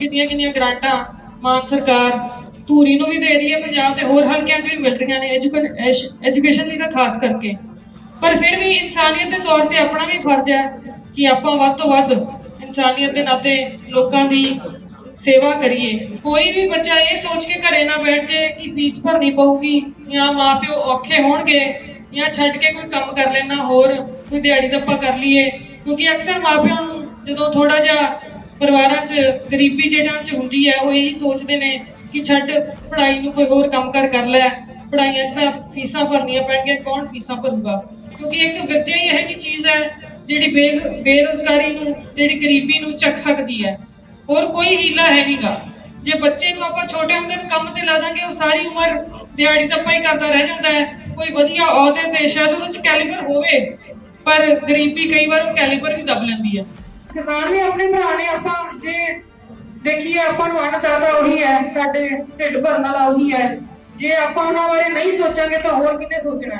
ਕਿੰਨੀਆਂ ਕਿੰਨੀਆਂ ਗ੍ਰਾਂਟਾਂ ਮਾਨ ਸਰਕਾਰ ਧੂਰੀ ਨੂੰ ਵੀ ਦੇ ਰਹੀ ਹੈ, ਪੰਜਾਬ ਦੇ ਹੋਰ ਹਲਕਿਆਂ 'ਚ ਵੀ ਮਿਲ ਰਹੀਆਂ ਨੇ ਐਜੂਕੇਸ਼ਨ ਲਈ ਤਾਂ ਖਾਸ ਕਰਕੇ। ਪਰ ਫਿਰ ਵੀ ਇਨਸਾਨੀਅਤ ਦੇ ਤੌਰ ਤੇ ਆਪਣਾ ਵੀ ਫਰਜ਼ ਹੈ ਕਿ ਆਪਾਂ ਵੱਧ ਤੋਂ ਵੱਧ ਇਨਸਾਨੀਅਤ ਦੇ ਨਾਤੇ ਲੋਕਾਂ ਦੀ ਸੇਵਾ ਕਰੀਏ। ਕੋਈ ਵੀ ਬੱਚਾ ਇਹ ਸੋਚ ਕੇ ਘਰੇ ਨਾ ਬੈਠ ਜੇ ਕਿ ਫੀਸ ਭਰਨੀ ਪਊਗੀ ਜਾਂ ਮਾਪਿਓ ਔਖੇ ਹੋਣਗੇ ਜਾਂ ਛੱਡ ਕੇ ਕੋਈ ਕੰਮ ਕਰ ਲੈਣਾ, ਹੋਰ ਕੋਈ ਦਿਹਾੜੀ ਦੱਪਾ ਕਰ ਲਈਏ। ਕਿਉਂਕਿ ਅਕਸਰ ਮਾਪਿਆਂ ਨੂੰ ਜਦੋਂ ਥੋੜਾ ਜਿਹਾ ਪਰਿਵਾਰਾਂ 'ਚ, ਗਰੀਬੀ ਜਿਹੜਾਂ 'ਚ ਹੁੰਦੀ ਹੈ, ਉਹ ਇਹੀ ਸੋਚਦੇ ਨੇ ਕਿ ਛੱਡ, ਪੜ੍ਹਾਈ ਨੂੰ ਕੋਈ ਹੋਰ ਕੰਮ ਕਰ ਕਰ ਲੈ। ਪੜ੍ਹਾਈਆਂ 'ਚ ਤਾਂ ਫੀਸਾਂ ਭਰਨੀਆਂ ਪੈਣਗੀਆਂ, ਕੌਣ ਫੀਸਾਂ ਭਰੂਗਾ? ਕਿਉਂਕਿ ਇੱਕ ਵਿੱਦਿਆ ਹੀ ਇਹੋ ਜਿਹੀ ਚੀਜ਼ ਹੈ, ਜਿਹੜੀ ਬੇ- ਬੇਰੁਜ਼ਗਾਰੀ ਨੂੰ, ਜਿਹੜੀ ਗਰੀਬੀ ਨੂੰ ਚੱਕ ਸਕਦੀ ਹੈ। ਹੋਰ ਕੋਈ ਹੀਲਾ ਹੈ ਨਹੀਂਗਾ ਜੇ ਬੱਚੇ ਨੂੰ ਆਪਾਂ ਛੋਟੇ ਹੁੰਦੇ ਨੂੰ ਕੰਮ ਤੇ ਲਾ ਦਾਂਗੇ, ਉਹ ਸਾਰੀ ਉਮਰ ਦਿਹਾੜੀ ਦੱਪਾ ਹੀ ਕਰਦਾ ਰਹਿ ਜਾਂਦਾ ਹੈ। ਕੋਈ ਵਧੀਆ ਅਹੁਦੇ ਤੇ ਸ਼ਾਇਦ ਉਹਦੇ 'ਚ ਕੈਲੀਬਰ ਹੋਵੇ, ਪਰ ਗਰੀਬੀ ਕਈ ਵਾਰ ਉਹ ਕੈਲੀਬਰ ਵੀ ਦਬ ਲੈਂਦੀ ਹੈ। ਕਿਸਾਨ ਵੀ ਆਪਣੇ ਭਰਾ ਨੇ ਆਪਾਂ ਜੇ ਦੇਖੀਏ, ਆਪਾਂ ਨੂੰ ਅੰਨਦਾਤਾ ਉਹੀ ਹੈ, ਸਾਡੇ ਢਿੱਡ ਭਰਨ ਵਾਲਾ ਉਹੀ ਹੈ। ਜੇ ਆਪਾਂ ਉਹਨਾਂ ਬਾਰੇ ਨਹੀਂ ਸੋਚਾਂਗੇ ਤਾਂ ਹੋਰ ਕਿੰਨੇ ਸੋਚਣਾ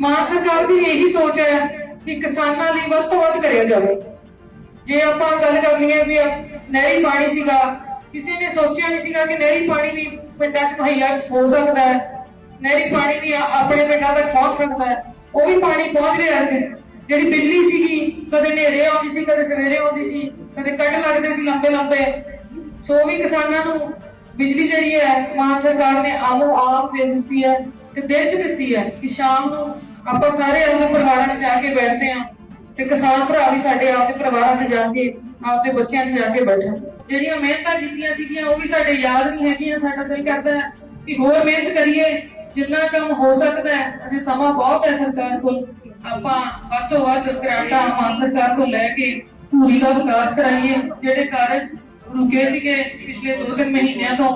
ਮਾਨ ਸਰਕਾਰ ਦੀ ਇਹੀ ਸੋਚ ਹੈ ਕਿ ਕਿਸਾਨਾਂ ਲਈ ਵੱਧ ਤੋਂ ਵੱਧ ਕਰਿਆ ਜਾਵੇ। ਜੇ ਆਪਾਂ ਗੱਲ ਕਰਨੀ ਹੈ ਵੀ ਨਹਿਰੀ ਪਾਣੀ ਸੀਗਾ, ਕਿਸੇ ਨੇ ਸੋਚਿਆ ਨਹੀਂ ਸੀਗਾ ਕਿ ਨਹਿਰੀ ਪਾਣੀ ਵੀ ਪਿੰਡਾਂ 'ਚ ਮੁਹੱਈਆ ਹੋ ਸਕਦਾ ਹੈ। ਨਹਿਰੀ ਪਾਣੀ ਵੀ ਆਪਣੇ ਪਿੰਡਾਂ ਤੱਕ ਪਹੁੰਚ ਸਕਦਾ ਹੈ। ਉਹ ਵੀ ਪਾਣੀ ਪਹੁੰਚ ਰਿਹਾ ਅੱਜ ਜਿਹੜੀ ਬਿਜਲੀ ਸੀਗੀ ਕਦੇ ਹਨੇਰੇ ਆਉਂਦੀ ਸੀ, ਕਦੇ ਸਵੇਰੇ ਆਉਂਦੀ ਸੀ, ਕਦੇ ਕੱਟ ਲੱਗਦੇ ਸੀ ਲੰਬੇ ਲੰਬੇ। ਸੋ ਵੀ ਕਿਸਾਨਾਂ ਨੂੰ ਬਿਜਲੀ ਜਿਹੜੀ ਹੈ, ਮਾਨ ਸਰਕਾਰ ਨੇ ਆਮੋ ਆਪ ਦੇ ਦਿੱਤੀ ਹੈ ਤੇ ਦਿਨ ਚ ਦਿੱਤੀ ਹੈ ਕਿ ਸ਼ਾਮ ਨੂੰ ਆਪਾਂ ਸਾਰੇ ਆਪਣੇ ਪਰਿਵਾਰਾਂ 'ਚ ਜਾ ਕੇ ਬੈਠਦੇ ਹਾਂ ਤੇ ਕਿਸਾਨ ਭਰਾ ਵੀ ਸਾਡੇ ਆਪਦੇ ਪਰਿਵਾਰਾਂ 'ਚ ਜਾ ਕੇ, ਆਪਦੇ ਬੱਚਿਆਂ 'ਚ ਜਾ ਕੇ ਬੈਠਣ ਜਿਹੜੀਆਂ ਮਿਹਨਤਾਂ ਕੀਤੀਆਂ ਸੀਗੀਆਂ, ਉਹ ਵੀ ਸਾਡੇ ਯਾਦ ਨਹੀਂ ਹੈਗੀਆਂ, ਸਾਡਾ ਦਿਲ ਕਰਦਾ ਹੈ ਕਿ ਹੋਰ ਮਿਹਨਤ ਕਰੀਏ, ਜਿੰਨਾ ਕੰਮ ਹੋ ਸਕਦਾ ਹੈ ਅਜੇ ਸਮਾਂ ਬਹੁਤ ਹੈ ਸਰਕਾਰ ਕੋਲ। ਆਪਾਂ ਵੱਧ ਤੋਂ ਵੱਧ ਗ੍ਰਾਂਟਾਂ ਮਾਨ ਸਰਕਾਰ ਤੋਂ ਲੈ ਕੇ ਧੂਰੀ ਦਾ ਵਿਕਾਸ ਕਰਾਈਏ, ਜਿਹੜੇ ਕਾਰਜ ਰੁਕੇ ਸੀਗੇ ਪਿਛਲੇ 2-3 ਮਹੀਨਿਆਂ ਤੋਂ,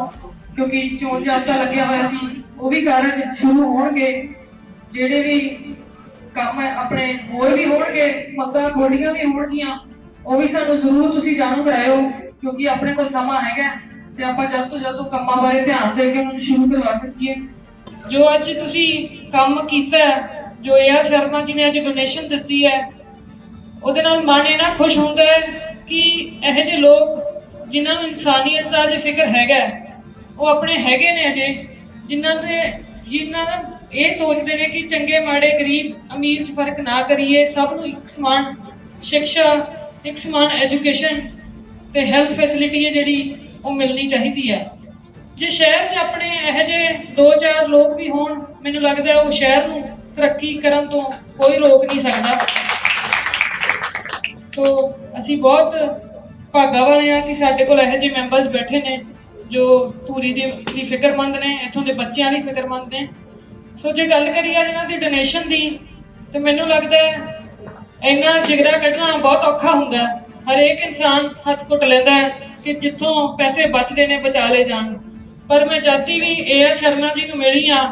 ਕਿਉਂਕਿ ਚੋਣ ਜਾਬਤਾ ਲੱਗਿਆ ਹੋਇਆ ਸੀ, ਉਹ ਵੀ ਕਾਰਜ ਸ਼ੁਰੂ ਹੋਣਗੇ। ਜਿਹੜੇ ਵੀ ਕੰਮ ਆਪਣੇ ਹੋਰ ਵੀ ਹੋਣਗੇ ਮੰਗਾਂ ਖੋਲੀਆਂ ਵੀ ਹੋਣਗੀਆਂ, ਉਹ ਵੀ ਸਾਨੂੰ ਜ਼ਰੂਰ ਤੁਸੀਂ ਜਾਣੂ ਕਰਾਇਓ, ਕਿਉਂਕਿ ਆਪਣੇ ਕੋਲ ਸਮਾਂ ਹੈਗਾ ਤੇ ਆਪਾਂ ਜਲਦ ਤੋਂ ਜਲਦ ਉਹ ਕੰਮਾਂ ਬਾਰੇ ਧਿਆਨ ਦੇ ਕੇ ਉਹਨਾਂ ਨੂੰ ਸ਼ੁਰੂ ਕਰਵਾ ਸਕੀਏ। ਜੋ ਅੱਜ ਤੁਸੀਂ ਕੰਮ ਕੀਤਾ ਜੋ ਏ ਆਰ ਸ਼ਰਮਾ ਜੀ ਨੇ ਅੱਜ ਡੋਨੇਸ਼ਨ ਦਿੱਤੀ ਹੈ, ਉਹਦੇ ਨਾਲ ਮਨ ਇਹਨਾਂ ਖੁਸ਼ ਹੁੰਦਾ ਹੈ ਕਿ ਇਹੋ ਜਿਹੇ ਲੋਕ ਜਿਨ੍ਹਾਂ ਨੂੰ ਇਨਸਾਨੀਅਤ ਦਾ ਜੇ ਫਿਕਰ ਹੈਗਾ ਉਹ ਆਪਣੇ ਹੈਗੇ ਨੇ ਅਜੇ, ਜਿਨ੍ਹਾਂ ਦੇ, ਜਿਨ੍ਹਾਂ ਦਾ ਇਹ ਸੋਚਦੇ ਨੇ ਕਿ ਚੰਗੇ, ਮਾੜੇ, ਗਰੀਬ, ਅਮੀਰ 'ਚ ਫ਼ਰਕ ਨਾ ਕਰੀਏ, ਸਭ ਨੂੰ ਇੱਕ ਸਮਾਨ ਸਿੱਖਿਆ ਇੱਕ ਸਮਾਨ ਐਜੂਕੇਸ਼ਨ ਤੇ ਹੈਲਥ ਫੈਸਿਲਿਟੀ ਹੈ ਜਿਹੜੀ ਉਹ ਮਿਲਣੀ ਚਾਹੀਦੀ ਹੈ। ਜੇ ਸ਼ਹਿਰ 'ਚ ਆਪਣੇ ਇਹੋ ਜਿਹੇ ਦੋ ਚਾਰ ਲੋਕ ਵੀ ਹੋਣ, ਮੈਨੂੰ ਲੱਗਦਾ ਉਹ ਸ਼ਹਿਰ ਨੂੰ ਤਰੱਕੀ ਕਰਨ ਤੋਂ ਕੋਈ ਰੋਕ ਨਹੀਂ ਸਕਦਾ। ਸੋ ਅਸੀਂ ਬਹੁਤ ਭਾਗਾ ਵਾਲੇ ਆ ਕਿ ਸਾਡੇ ਕੋਲ ਇਹੋ ਜਿਹੇ ਮੈਂਬਰਸ ਬੈਠੇ ਨੇ ਜੋ ਧੂਰੀ ਦੇ ਲਈ ਫਿਕਰਮੰਦ ਨੇ, ਇੱਥੋਂ ਦੇ ਬੱਚਿਆਂ ਲਈ ਫਿਕਰਮੰਦ ਨੇ। ਸੋ ਜੇ ਗੱਲ ਕਰੀਏ ਇਹਨਾਂ ਦੀ ਡੋਨੇਸ਼ਨ ਦੀ, ਤੇ ਮੈਨੂੰ ਲੱਗਦਾ ਹੈ ਇੰਨਾ ਜਿਗਰਾ ਕੱਢਣਾ ਬਹੁਤ ਔਖਾ ਹੁੰਦਾ ਹਰੇਕ ਇਨਸਾਨ ਹੱਥ ਘੁੱਟ ਲੈਂਦਾ ਹੈ ਕਿ ਜਿੱਥੋਂ ਪੈਸੇ ਬਚਦੇ ਨੇ, ਬਚਾ ਲਏ ਜਾਣ। ਪਰ ਮੈਂ ਜਾਤੀ ਵੀ ਏ ਆਰ ਸ਼ਰਮਾ ਜੀ ਨੂੰ ਮਿਲੀ ਆ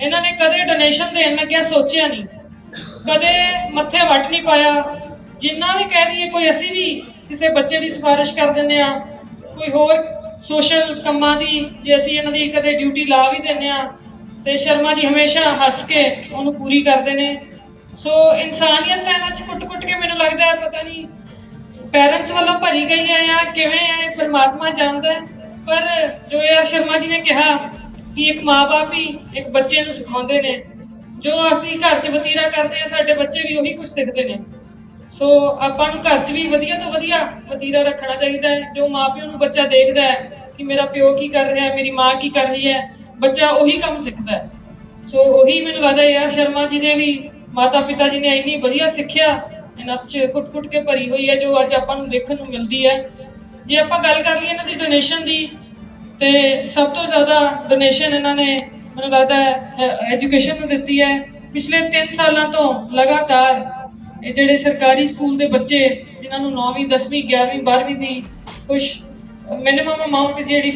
ਇਹਨਾਂ ਨੇ ਕਦੇ ਡੋਨੇਸ਼ਨ ਦੇਣ ਲੱਗਿਆ ਸੋਚਿਆ ਨਹੀਂ। ਕਦੇ ਮੱਥੇ ਵੱਟ ਨਹੀਂ ਪਾਇਆ। ਜਿੰਨਾ ਵੀ ਕਹਿ ਦਈਏ, ਕੋਈ ਅਸੀਂ ਵੀ ਕਿਸੇ ਬੱਚੇ ਦੀ ਸਿਫਾਰਿਸ਼ ਕਰ ਦਿੰਦੇ ਆ ਕੋਈ ਹੋਰ ਸੋਸ਼ਲ ਕੰਮਾਂ ਦੀ, ਜੇ ਅਸੀਂ ਇਹਨਾਂ ਦੀ ਕਦੇ ਡਿਊਟੀ ਲਾ ਵੀ ਦਿੰਦੇ ਆ ਤੇ ਸ਼ਰਮਾ ਜੀ ਹਮੇਸ਼ਾ ਹੱਸ ਕੇ ਉਹਨੂੰ ਪੂਰੀ ਕਰਦੇ ਨੇ। ਸੋ ਇਨਸਾਨੀਅਤ ਤਾਂ ਇਹਨਾਂ ਚ ਕੁੱਟ-ਕੁੱਟ ਕੇ ਮੈਨੂੰ ਲੱਗਦਾ ਹੈ, ਪਤਾ ਨਹੀਂ ਪੈਰੈਂਟਸ ਵੱਲੋਂ ਭਰੀ ਗਈ ਹੈ ਜਾਂ ਕਿਵੇਂ ਹੈ ਪਰਮਾਤਮਾ ਜਾਣਦਾ ਪਰ ਜੋ ਇਹ ਸ਼ਰਮਾ ਜੀ ਨੇ ਕਿਹਾ ਕਿ ਇੱਕ ਮਾਪੇ ਹੀ ਇੱਕ ਬੱਚੇ ਨੂੰ ਸਿਖਾਉਂਦੇ ਨੇ। ਜੋ ਅਸੀਂ ਘਰ 'ਚ ਵਤੀਰਾ ਕਰਦੇ ਆ ਸਾਡੇ ਬੱਚੇ ਵੀ ਉਹੀ ਕੁਝ ਸਿੱਖਦੇ ਨੇ। ਸੋ ਆਪਾਂ ਨੂੰ ਘਰ 'ਚ ਵੀ ਵਧੀਆ ਤੋਂ ਵਧੀਆ ਵਤੀਰਾ ਰੱਖਣਾ ਚਾਹੀਦਾ ਹੈ। ਜੋ ਮਾਪਿਓ ਨੂੰ ਬੱਚਾ ਦੇਖਦਾ ਹੈ ਕਿ ਮੇਰਾ ਪਿਓ ਕੀ ਕਰ ਰਿਹਾ ਹੈ, ਮੇਰੀ ਮਾਂ ਕੀ ਕਰ ਰਹੀ ਹੈ, ਬੱਚਾ ਉਹੀ ਕੰਮ ਸਿੱਖਦਾ ਹੈ। ਸੋ ਉਹੀ ਮੈਨੂੰ ਲੱਗਦਾ ਯਾਰ ਸ਼ਰਮਾ ਜੀ ਨੇ ਵੀ ਮਾਤਾ ਪਿਤਾ ਜੀ ਨੇ ਇੰਨੀ ਵਧੀਆ ਸਿੱਖਿਆ, ਇਹਨਾਂ 'ਚ ਕੁੱਟ-ਕੁੱਟ ਕੇ ਭਰੀ ਹੋਈ ਹੈ, ਜੋ ਅੱਜ ਆਪਾਂ ਨੂੰ ਦੇਖਣ ਨੂੰ ਮਿਲਦੀ ਹੈ। ਜੇ ਆਪਾਂ ਗੱਲ ਕਰ ਲਈਏ ਇਹਨਾਂ ਦੀ ਡੋਨੇਸ਼ਨ ਦੀ ਤੇ ਸਭ ਤੋਂ ਜ਼ਿਆਦਾ ਡੋਨੇਸ਼ਨ ਇਹਨਾਂ ਨੇ, ਮੈਨੂੰ ਲੱਗਦਾ ਹੈ ਐਜੂਕੇਸ਼ਨ ਨੂੰ ਦਿੱਤੀ ਹੈ। ਪਿਛਲੇ 3 ਸਾਲਾਂ ਤੋਂ ਲਗਾਤਾਰ ਇਹ ਜਿਹੜੇ ਸਰਕਾਰੀ ਸਕੂਲ ਦੇ ਬੱਚੇ, ਜਿਨ੍ਹਾਂ ਨੂੰ 9ਵੀਂ 10ਵੀਂ 11ਵੀਂ 12ਵੀਂ ਦੀ ਕੁਝ ਮਿਨੀਮਮ ਅਮਾਉਂਟ ਜਿਹੜੀ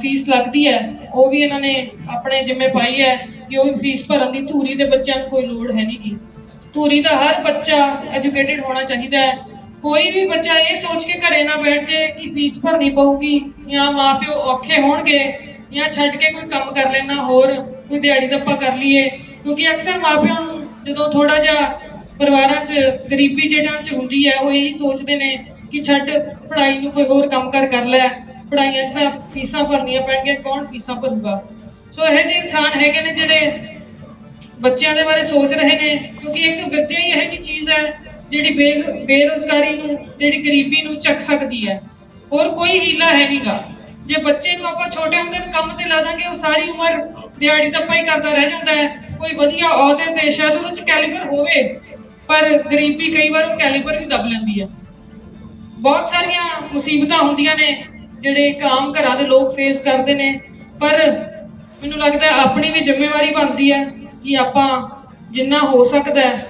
ਫੀਸ ਲੱਗਦੀ ਹੈ, ਉਹ ਵੀ ਇਹਨਾਂ ਨੇ ਆਪਣੇ ਜਿੰਮੇ ਪਾਈ ਹੈ ਕਿ ਉਹ ਫੀਸ ਭਰਨ ਦੀ ਧੂਰੀ ਦੇ ਬੱਚਿਆਂ ਨੂੰ ਕੋਈ ਲੋੜ ਹੈ ਨਹੀਂ ਗੀ। ਧੂਰੀ ਦਾ ਹਰ ਬੱਚਾ ਐਜੂਕੇਟਿਡ ਹੋਣਾ ਚਾਹੀਦਾ ਹੈ। ਕੋਈ ਵੀ ਬੱਚਾ ਇਹ ਸੋਚ ਕੇ ਘਰੇ ਨਾ ਬੈਠ ਜੇ ਕਿ ਫੀਸ ਭਰਨੀ ਪਊਗੀ ਜਾਂ ਮਾਪਿਓ ਔਖੇ ਹੋਣਗੇ ਜਾਂ ਛੱਡ ਕੇ ਕੋਈ ਕੰਮ ਕਰ ਲੈਣਾ ਹੋਰ, ਕੋਈ ਦਿਹਾੜੀ ਦੱਪਾ ਕਰ ਲਈਏ, ਕਿਉਂਕਿ ਅਕਸਰ ਮਾਪਿਆਂ ਨੂੰ ਜਦੋਂ ਥੋੜਾ ਜਿਹਾ ਪਰਿਵਾਰਾਂ 'ਚ ਗਰੀਬੀ ਜਿਹੜਾਂ 'ਚ ਹੁੰਦੀ ਹੈ, ਉਹ ਇਹੀ ਸੋਚਦੇ ਨੇ ਕਿ ਛੱਡ, ਪੜ੍ਹਾਈ ਨੂੰ ਕੋਈ ਹੋਰ ਕੰਮ ਕਰ ਕਰ ਲੈ। ਪੜ੍ਹਾਈਆਂ 'ਚ ਤਾਂ ਫੀਸਾਂ ਭਰਨੀਆਂ ਪੈਣਗੀਆਂ, ਕੌਣ ਫੀਸਾਂ ਭਰੂਗਾ? ਸੋ ਇਹ ਜਿਹੇ ਇਨਸਾਨ ਹੈਗੇ ਨੇ ਜਿਹੜੇ ਬੱਚਿਆਂ ਦੇ ਬਾਰੇ ਸੋਚ ਰਹੇ ਨੇ, ਕਿਉਂਕਿ ਇੱਕ ਵਿੱਦਿਆ ਹੀ ਇਹੋ ਜਿਹੀ ਚੀਜ਼ ਹੈ ਜਿਹੜੀ ਬੇ- ਬੇਰੁਜ਼ਗਾਰੀ ਨੂੰ, ਜਿਹੜੀ ਗਰੀਬੀ ਨੂੰ ਚੱਕ ਸਕਦੀ ਹੈ। ਹੋਰ ਕੋਈ ਹੀਲਾ ਹੈ ਨਹੀਂਗਾ ਜੇ ਬੱਚੇ ਨੂੰ ਆਪਾਂ ਛੋਟੇ ਹੁੰਦੇ ਨੂੰ ਕੰਮ ਤੇ ਲਾ ਦਾਂਗੇ, ਉਹ ਸਾਰੀ ਉਮਰ ਦਿਹਾੜੀ ਦੱਪਾ ਹੀ ਕਰਦਾ ਰਹਿ ਜਾਂਦਾ ਹੈ। ਕੋਈ ਵਧੀਆ ਅਹੁਦੇ ਤੇ ਸ਼ਾਇਦ ਉਹਦੇ ਚ ਕੈਲੀਬਰ ਹੋਵੇ, ਪਰ ਗਰੀਬੀ ਕਈ ਵਾਰ ਉਹ ਕੈਲੀਬਰ ਵੀ ਦਬ ਲੈਂਦੀ ਹੈ। ਬਹੁਤ ਸਾਰੀਆਂ ਮੁਸੀਬਤਾਂ ਹੁੰਦੀਆਂ ਨੇ, ਜਿਹੜੇ ਇੱਕ ਆਮ ਘਰਾਂ ਦੇ ਲੋਕ ਫੇਸ ਕਰਦੇ ਨੇ, ਪਰ ਮੈਨੂੰ ਲੱਗਦਾ ਆਪਣੀ ਵੀ ਜ਼ਿੰਮੇਵਾਰੀ ਬਣਦੀ ਹੈ ਕਿ ਆਪਾਂ ਜਿੰਨਾ ਹੋ ਸਕਦਾ ਹੈ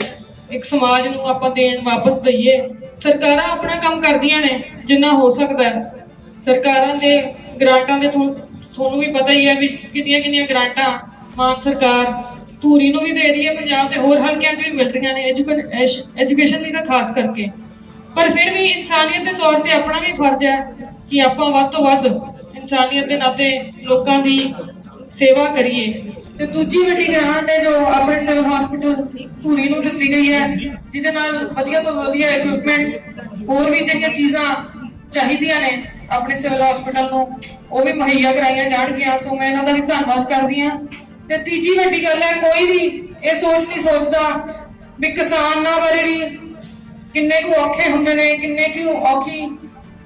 ਇੱਕ ਸਮਾਜ ਨੂੰ ਆਪਾਂ ਦੇਣ ਵਾਪਸ ਦਈਏ। ਸਰਕਾਰਾਂ ਆਪਣਾ ਕੰਮ ਕਰਦੀਆਂ ਨੇ, ਜਿੰਨਾ ਹੋ ਸਕਦਾ ਹੈ। ਸਰਕਾਰਾਂ ਦੇ ਗ੍ਰਾਂਟਾਂ ਦੇ ਤੁਹਾਨੂੰ ਵੀ ਪਤਾ ਹੀ ਹੈ ਵੀ ਕਿੰਨੀਆਂ ਕਿੰਨੀਆਂ ਗ੍ਰਾਂਟਾਂ ਮਾਨ ਸਰਕਾਰ ਧੂਰੀ ਨੂੰ ਵੀ ਦੇ ਰਹੀ ਹੈ, ਪੰਜਾਬ ਦੇ ਹੋਰ ਹਲਕਿਆਂ 'ਚ ਵੀ ਮਿਲ ਰਹੀਆਂ ਨੇ ਐਜੂਕੇਸ਼ਨ ਲਈ ਤਾਂ ਖਾਸ ਕਰਕੇ। ਪਰ ਫਿਰ ਵੀ ਇਨਸਾਨੀਅਤ ਦੇ ਤੌਰ ਤੇ ਆਪਣਾ ਵੀ ਫਰਜ਼ ਹੈ ਕਿ ਆਪਾਂ ਵੱਧ ਤੋਂ ਵੱਧ ਇਨਸਾਨੀਅਤ ਦੇ ਨਾਤੇ ਲੋਕਾਂ ਦੀ ਸੇਵਾ ਕਰੀਏ। ਤੇ ਦੂਜੀ ਵੱਡੀ ਗ੍ਰਾਂਟ ਹੈ ਜੋ ਆਪਣੇ ਸਿਵਲ ਹਸਪੀਟਲ ਧੂਰੀ ਨੂੰ ਦਿੱਤੀ ਗਈ ਹੈ, ਜਿਹਦੇ ਨਾਲ ਵਧੀਆ ਤੋਂ ਵਧੀਆ ਇਕਵਿਪਮੈਂਟਸ ਹੋਰ ਵੀ ਜਿਹੜੀਆਂ ਚੀਜ਼ਾਂ ਚਾਹੀਦੀਆਂ ਨੇ ਆਪਣੇ ਸਿਵਲ ਹਸਪੀਟਲ ਨੂੰ, ਉਹ ਵੀ ਮੁਹੱਈਆ ਕਰਾਈਆਂ ਜਾਣਗੀਆਂ। ਸੋ ਮੈਂ ਇਹਨਾਂ ਦਾ ਵੀ ਧੰਨਵਾਦ ਕਰਦੀ ਹਾਂ। ਤੇ ਤੀਜੀ ਵੱਡੀ ਗੱਲ ਹੈ, ਕੋਈ ਵੀ ਇਹ ਸੋਚ ਨਹੀਂ ਸੋਚਦਾ ਵੀ ਕਿਸਾਨਾਂ ਬਾਰੇ ਵੀ ਕਿੰਨੇ ਕੁ ਔਖੇ ਹੁੰਦੇ ਨੇ, ਕਿੰਨੇ ਕੁ ਔਖੀ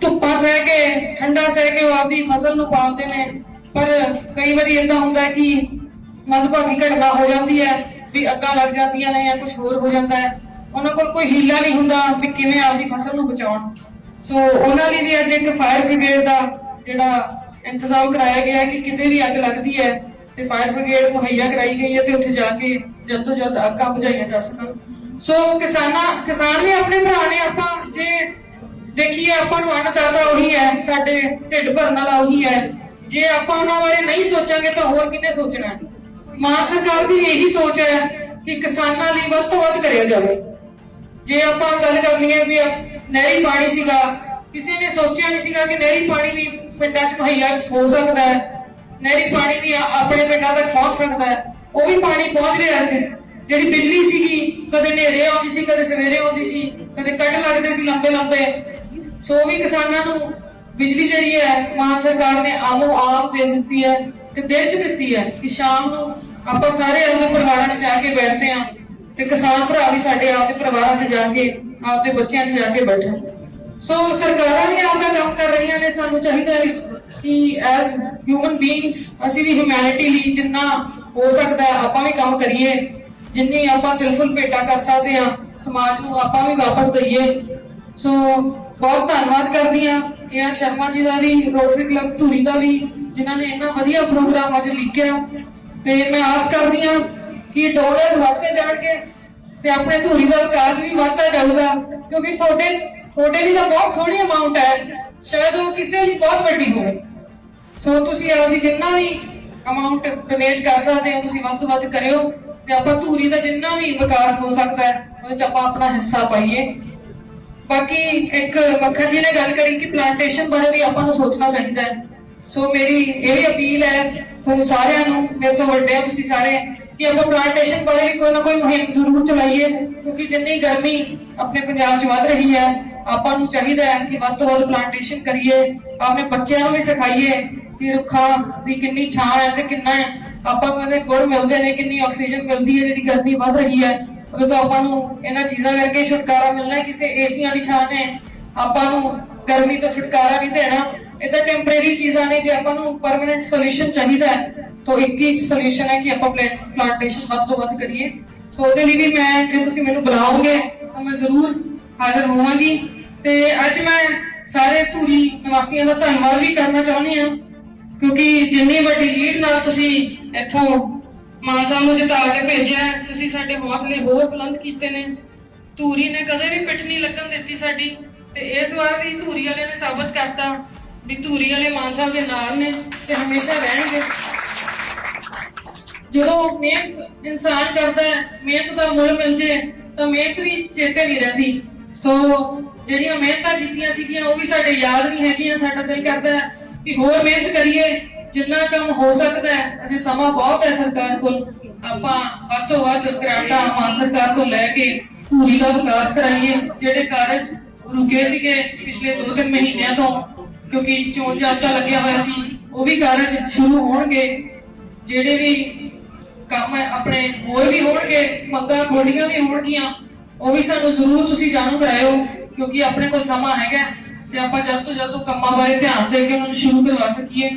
ਧੁੱਪਾਂ ਸਹਿ ਕੇ, ਠੰਡਾ ਸਹਿ ਕੇ ਉਹ ਆਪਦੀ ਫਸਲ ਨੂੰ ਪਾਉਂਦੇ ਨੇ। ਪਰ ਕਈ ਵਾਰੀ ਇਦਾਂ ਹੁੰਦਾ ਹੈ ਕਿ ਮੰਦਭਾਗੀ ਘਟਨਾ ਹੋ ਜਾਂਦੀ ਹੈ। ਵੀ ਅੱਗਾਂ ਲੱਗ ਜਾਂਦੀਆਂ ਨੇ ਜਾਂ ਕੁਝ ਹੋਰ ਹੋ ਜਾਂਦਾ ਹੈ। ਉਹਨਾਂ ਕੋਲ ਕੋਈ ਹੀਲਾ ਨਹੀਂ ਹੁੰਦਾ ਵੀ ਕਿਵੇਂ ਆਪਦੀ ਫਸਲ ਨੂੰ ਬਚਾਉਣ। ਸੋ ਉਹਨਾਂ ਲਈ ਵੀ ਅੱਜ ਇੱਕ ਫਾਇਰ ਬ੍ਰਿਗੇਡ ਦਾ ਜਿਹੜਾ ਇੰਤਜ਼ਾਮ ਕਰਾਇਆ ਗਿਆ ਕਿ ਕਿਤੇ ਵੀ ਅੱਗ ਲੱਗਦੀ ਹੈ ਤੇ ਫਾਇਰ ਬ੍ਰਿਗੇਡ ਮੁਹੱਈਆ ਕਰਾਈ ਗਈ ਹੈ ਤੇ ਉੱਥੇ ਜਾ ਕੇ ਜਲਦ ਤੋਂ ਜਲਦ ਅੱਗਾਂ ਬੁਝਾਈਆਂ ਜਾ ਸਕਣ। ਸੋ ਕਿਸਾਨਾਂ, ਕਿਸਾਨ ਵੀ ਆਪਣੇ ਭਰਾ ਨੇ, ਆਪਾਂ ਜੇ ਦੇਖੀਏ, ਆਪਾਂ ਨੂੰ ਅੰਨਦਾਤਾ ਉਹੀ ਹੈ, ਸਾਡੇ ਢਿੱਡ ਭਰਨ ਵਾਲਾ ਉਹੀ ਹੈ। ਜੇ ਆਪਾਂ ਉਹਨਾਂ ਬਾਰੇ ਨਹੀਂ ਸੋਚਾਂਗੇ ਤਾਂ ਹੋਰ ਕਿੰਨੇ ਸੋਚਣਾ ਮਾਨ ਸਰਕਾਰ ਦੀ ਇਹੀ ਸੋਚ ਹੈ ਕਿ ਕਿਸਾਨਾਂ ਲਈ ਵੱਧ ਤੋਂ ਵੱਧ ਕਰਿਆ ਜਾਵੇ। ਜੇ ਆਪਾਂ ਗੱਲ ਕਰਨੀ ਹੈ ਵੀ ਨਹਿਰੀ ਪਾਣੀ ਸੀਗਾ, ਕਿਸੇ ਨੇ ਸੋਚਿਆ ਨਹੀਂ ਸੀਗਾ ਕਿ ਨਹਿਰੀ ਪਾਣੀ ਵੀ ਪਿੰਡਾਂ 'ਚ ਮੁਹੱਈਆ ਹੋ ਸਕਦਾ ਹੈ। ਨਹਿਰੀ ਪਾਣੀ ਵੀ ਆਪਣੇ ਪਿੰਡਾਂ ਤੱਕ ਪਹੁੰਚ ਸਕਦਾ ਹੈ। ਉਹ ਵੀ ਪਾਣੀ ਪਹੁੰਚ ਰਿਹਾ ਅੱਜ। ਜਿਹੜੀ ਬਿਜਲੀ ਸੀਗੀ, ਕਦੇ ਹਨੇਰੇ ਆਉਂਦੀ ਸੀ, ਕਦੇ ਸਵੇਰੇ ਆਉਂਦੀ ਸੀ, ਕਦੇ ਕੱਟ ਲੱਗਦੇ ਸੀ ਲੰਬੇ ਲੰਬੇ। ਸੋ ਵੀ ਕਿਸਾਨਾਂ ਨੂੰ ਬਿਜਲੀ ਜਿਹੜੀ ਹੈ, ਮਾਨ ਸਰਕਾਰ ਨੇ ਆਮੋ ਆਮ ਦੇ ਦਿੱਤੀ ਹੈ, ਤੇ ਦਿਨ ਚ ਦਿੱਤੀ ਹੈ ਕਿ ਸ਼ਾਮ ਨੂੰ ਆਪਾਂ ਸਾਰੇ ਆਪਣੇ ਪਰਿਵਾਰਾਂ 'ਚ ਜਾ ਕੇ ਬੈਠਦੇ ਹਾਂ ਤੇ ਕਿਸਾਨ ਭਰਾ ਵੀ ਸਾਡੇ ਆਪਦੇ ਪਰਿਵਾਰਾਂ 'ਚ ਜਾ ਕੇ, ਆਪਦੇ ਬੱਚਿਆਂ 'ਚ ਜਾ ਕੇ ਬੈਠਣ ਸੋ ਸਰਕਾਰਾਂ ਵੀ ਆਪਦਾ ਕੰਮ ਕਰ ਰਹੀਆਂ ਨੇ, ਸਾਨੂੰ ਚਾਹੀਦਾ ਹੈ ਕਿ ਐਸ ਹਿਊਮਨ ਬੀਇੰਗਸ ਅਸੀਂ ਵੀ ਹਿਊਮੈਨਿਟੀ ਲਈ ਜਿੰਨਾ ਹੋ ਸਕਦਾ ਆਪਾਂ ਵੀ ਕੰਮ ਕਰੀਏ। ਜਿੰਨੀ ਆਪਾਂ ਦਿਲਫੁਲ ਭੇਟਾ ਕਰ ਸਕਦੇ ਹਾਂ, ਸਮਾਜ ਨੂੰ ਆਪਾਂ ਵੀ ਵਾਪਸ ਦਈਏ। ਸੋ ਬਹੁਤ ਧੰਨਵਾਦ ਕਰਦੀ ਹਾਂ ਇਹ ਸ਼ਰਮਾ ਜੀ ਦਾ ਵੀ ਰੋਟਰੀ ਕਲੱਬ ਧੂਰੀ ਦਾ ਵੀ, ਜਿਨ੍ਹਾਂ ਨੇ ਇੰਨਾ ਵਧੀਆ ਪ੍ਰੋਗਰਾਮ ਅੱਜ ਲਿਖਿਆ। ਤੇ ਮੈਂ ਆਸ ਕਰਦੀ ਹਾਂ ਕਿ ਡੋਨਰਸ ਵੱਧਦੇ ਜਾਣਗੇ ਤੇ ਆਪਣੇ ਧੂਰੀ ਦਾ ਵਿਕਾਸ ਵੀ ਵੱਧਦਾ ਜਾਊਗਾ, ਕਿਉਂਕਿ ਤੁਹਾਡੇ ਤੁਹਾਡੇ ਲਈ ਤਾਂ ਬਹੁਤ ਥੋੜੀ ਅਮਾਉਂਟ ਹੈ। ਸ਼ਾਇਦ ਉਹ ਕਿਸੇ ਲਈ ਬਹੁਤ ਵੱਡੀ ਹੋਵੇ। ਸੋ ਤੁਸੀਂ ਆਪਦੀ ਜਿੰਨਾ ਵੀ ਅਮਾਉਂਟ ਡੋਨੇਟ ਕਰ ਸਕਦੇ ਹੋ, ਤੁਸੀਂ ਵੱਧ ਤੋਂ ਵੱਧ ਕਰਿਓ ਤੇ ਆਪਾਂ ਧੂਰੀ ਦਾ ਜਿੰਨਾ ਵੀ ਵਿਕਾਸ ਹੋ ਸਕਦਾ ਹੈ, ਉਹਦੇ ਚ ਆਪਾਂ ਆਪਣਾ ਹਿੱਸਾ ਪਾਈਏ। ਬਾਕੀ ਇੱਕ ਮੱਖਣ ਜੀ ਨੇ ਗੱਲ ਕਰੀ ਕਿ ਪਲਾਂਟੇਸ਼ਨ ਬਾਰੇ ਵੀ ਆਪਾਂ ਨੂੰ ਸੋਚਣਾ ਚਾਹੀਦਾ ਹੈ। ਸੋ ਮੇਰੀ ਇਹ ਅਪੀਲ ਹੈ ਤੁਹਾਨੂੰ ਸਾਰਿਆਂ ਨੂੰ, ਮੇਰੇ ਤੋਂ ਵੱਡੇ ਆ ਤੁਸੀਂ ਸਾਰੇ, ਕਿ ਆਪਾਂ ਪਲਾਂਟੇਸ਼ਨ ਬਾਰੇ ਵੀ ਕੋਈ ਨਾ ਕੋਈ ਮੁਹਿੰਮ ਜ਼ਰੂਰ ਚਲਾਈਏ, ਕਿਉਂਕਿ ਜਿੰਨੀ ਗਰਮੀ ਆਪਣੇ ਪੰਜਾਬ 'ਚ ਵੱਧ ਰਹੀ ਹੈ, ਆਪਾਂ ਨੂੰ ਚਾਹੀਦਾ ਹੈ ਕਿ ਵੱਧ ਤੋਂ ਵੱਧ ਪਲਾਂਟੇਸ਼ਨ ਕਰੀਏ ਆਪਣੇ ਬੱਚਿਆਂ ਨੂੰ ਵੀ ਸਿਖਾਈਏ ਕਿ ਰੁੱਖਾਂ ਦੀ ਕਿੰਨੀ ਛਾਂ ਹੈ ਤੇ ਕਿੰਨਾ ਆਪਾਂ ਨੂੰ ਇਹਦੇ ਗੁਣ ਮਿਲਦੇ ਨੇ, ਕਿੰਨੀ ਆਕਸੀਜਨ ਮਿਲਦੀ ਹੈ, ਜਿਹੜੀ ਗਰਮੀ ਵੱਧ ਰਹੀ ਹੈ। ਉਦੋਂ ਤੋਂ ਆਪਾਂ ਨੂੰ ਇਹਨਾਂ ਚੀਜ਼ਾਂ ਕਰਕੇ ਛੁਟਕਾਰਾ ਮਿਲਣਾ ਕਿਸੇ ਏਸੀਆਂ ਦੀ ਛਾਂ ਨੇ। ਆਪਾਂ ਨੂੰ ਗਰਮੀ ਤੋਂ ਛੁਟਕਾਰਾ ਨਹੀਂ ਦੇਣਾ। ਇਹ ਤਾਂ ਟੈਂਪਰੇਰੀ ਚੀਜ਼ਾਂ ਨੇ, ਜੇ ਆਪਾਂ ਨੂੰ ਪਰਮਨੈਂਟ ਸੋਲੂਸ਼ਨ ਚਾਹੀਦਾ ਹੈ, ਤਾਂ ਇੱਕ ਹੀ ਸੋਲੂਸ਼ਨ ਹੈ ਕਿ ਆਪਾਂ ਪਲਾਂਟੇਸ਼ਨ ਵੱਧ ਤੋਂ ਵੱਧ ਕਰੀਏ। ਸੋ ਉਹਦੇ ਲਈ ਵੀ ਮੈਂ, ਜੇ ਤੁਸੀਂ ਮੈਨੂੰ ਬੁਲਾਓਗੇ, ਤਾਂ ਮੈਂ ਜ਼ਰੂਰ ਹਾਜ਼ਰ ਹੋਵਾਂਗੀ। ਤੇ ਅੱਜ ਮੈਂ ਸਾਰੇ ਧੂਰੀ ਨਿਵਾਸੀਆਂ ਦਾ ਧੰਨਵਾਦ ਵੀ ਕਰਨਾ ਚਾਹੁੰਦੀ ਹਾਂ, ਕਿਉਂਕਿ ਜਿੰਨੀ ਵੱਡੀ ਲੀਡ ਨਾਲ ਤੁਸੀਂ ਇੱਥੋਂ ਮਾਨਸਾ ਨੂੰ ਜਿਤਾ ਕੇ ਭੇਜਿਆ ਤੁਸੀਂ ਸਾਡੇ ਹੌਸਲੇ ਹੋਰ ਬੁਲੰਦ ਕੀਤੇ ਨੇ। ਧੂਰੀ ਨੇ ਕਦੇ ਵੀ ਪਿੱਠ ਨਹੀਂ ਲੱਗਣ ਦਿੱਤੀ ਸਾਡੀ, ਤੇ ਇਸ ਵਾਰ ਵੀ ਧੂਰੀ ਵਾਲੇ ਨੇ ਸਾਬਤ ਕਰਤਾ। ਵੀ ਧੂਰੀ ਵਾਲੇ ਮਾਨ ਸਾਹਿਬ ਦੇ ਨਾਲ ਨੇ ਤੇ ਹਮੇਸ਼ਾ ਰਹਿਣਗੇ। ਜਦੋਂ ਮਿਹਨਤ ਇਨਸਾਨ ਕਰਦਾ ਹੈ, ਮਿਹਨਤ ਦਾ ਮੁੱਲ ਮਿਲ ਜੇ, ਤਾਂ ਮਿਹਨਤ ਵੀ ਚੇਤੇ ਨਹੀਂ ਰਹਿੰਦੀ। ਸੋ ਜਿਹੜੀਆਂ ਮਿਹਨਤਾਂ ਕੀਤੀਆਂ ਸੀਗੀਆਂ, ਉਹ ਵੀ ਸਾਡੇ ਯਾਦ ਨਹੀਂ ਹੈਗੀਆਂ। ਸਾਡਾ ਦਿਲ ਕਰਦਾ ਕਿ ਹੋਰ ਮਿਹਨਤ ਕਰੀਏ। ਜਿੰਨਾ ਕੰਮ ਹੋ ਸਕਦਾ ਹੈ, ਅਜੇ ਸਮਾਂ ਬਹੁਤ ਹੈ ਸਰਕਾਰ ਕੋਲ। ਆਪਾਂ ਵੱਧ ਤੋਂ ਵੱਧ ਗ੍ਰਾਂਟਾਂ ਮਾਨ ਸਰਕਾਰ ਕੋਲ ਲੈ ਕੇ ਪੂਰੀ ਦਾ ਵਿਕਾਸ ਕਰਾਈਏ। ਜਿਹੜੇ ਕਾਰਜ ਰੁਕੇ ਸੀਗੇ ਪਿਛਲੇ 2-3 ਮਹੀਨਿਆਂ ਤੋਂ ਕਿਉਂਕਿ ਚੋਣ ਜਾਬਤਾ ਲੱਗਿਆ ਹੋਇਆ ਸੀ, ਉਹ ਵੀ ਕਾਰਜ ਸ਼ੁਰੂ ਹੋਣਗੇ। ਜਿਹੜੇ ਵੀ ਕੰਮ ਆਪਣੇ ਹੋਰ ਵੀ ਹੋਣਗੇ ਮੰਗਾਂ ਖੋਲੀਆਂ ਵੀ ਹੋਣਗੀਆਂ, ਉਹ ਵੀ ਸਾਨੂੰ ਜ਼ਰੂਰ ਤੁਸੀਂ ਜਾਣੂ ਕਰਾਇਓ, ਕਿਉਂਕਿ ਆਪਣੇ ਕੋਲ ਸਮਾਂ ਹੈਗਾ ਤੇ ਆਪਾਂ ਜਲਦ ਤੋਂ ਜਲਦ ਉਹ ਕੰਮਾਂ ਬਾਰੇ ਧਿਆਨ ਦੇ ਕੇ ਉਹਨਾਂ ਨੂੰ ਸ਼ੁਰੂ ਕਰਵਾ ਸਕੀਏ।